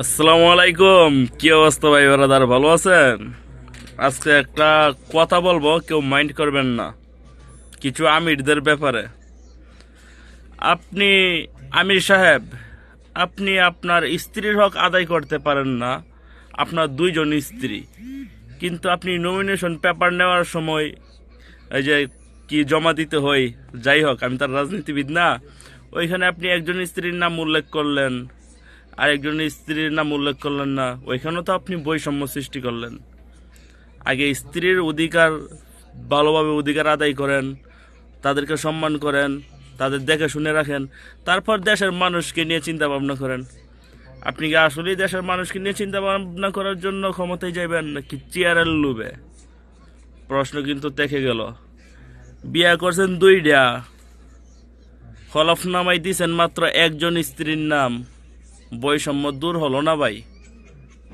আসসালামু আলাইকুম। কি অবস্থা ভাই ব্রাদার, ভালো আছেন? আজকে একটা কথা বলব, কেউ মাইন্ড করবেন না। কিছু আমিরদের ব্যাপারে। আপনি, আমির সাহেব, আপনি আপনার স্ত্রীর হক আদায় করতে পারেন না, আপনার দুইজন স্ত্রী। কিন্তু আপনি নমিনেশন পেপার নেওয়ার সময়, এই যে কি জমা দিতে হয়, যাই হোক, আমি তার রাজনীতিবিদ না, ওইখানে আপনি একজন স্ত্রীর নাম উল্লেখ করলেন। আর একজন স্ত্রীর নাম উল্লেখ করলেন না। ওইখানেও তো আপনি বৈষম্য সৃষ্টি করলেন। আগে স্ত্রীর অধিকার, ভালোভাবে অধিকার আদায় করেন, তাদেরকে সম্মান করেন, তাদের দেখে শুনে রাখেন, তারপর দেশের মানুষকে নিয়ে চিন্তা ভাবনা করেন। আপনি কি আসলেই দেশের মানুষকে নিয়ে চিন্তা ভাবনা করার জন্য ক্ষমতায় যাবেন নাকি চেয়ারের লোভে? প্রশ্ন কিন্তু দেখে গেল। বিয়া করছেন দুইটা হলফনামাই দিছেন মাত্র একজন স্ত্রীর নাম। বৈষম্য দূর হলো না ভাই।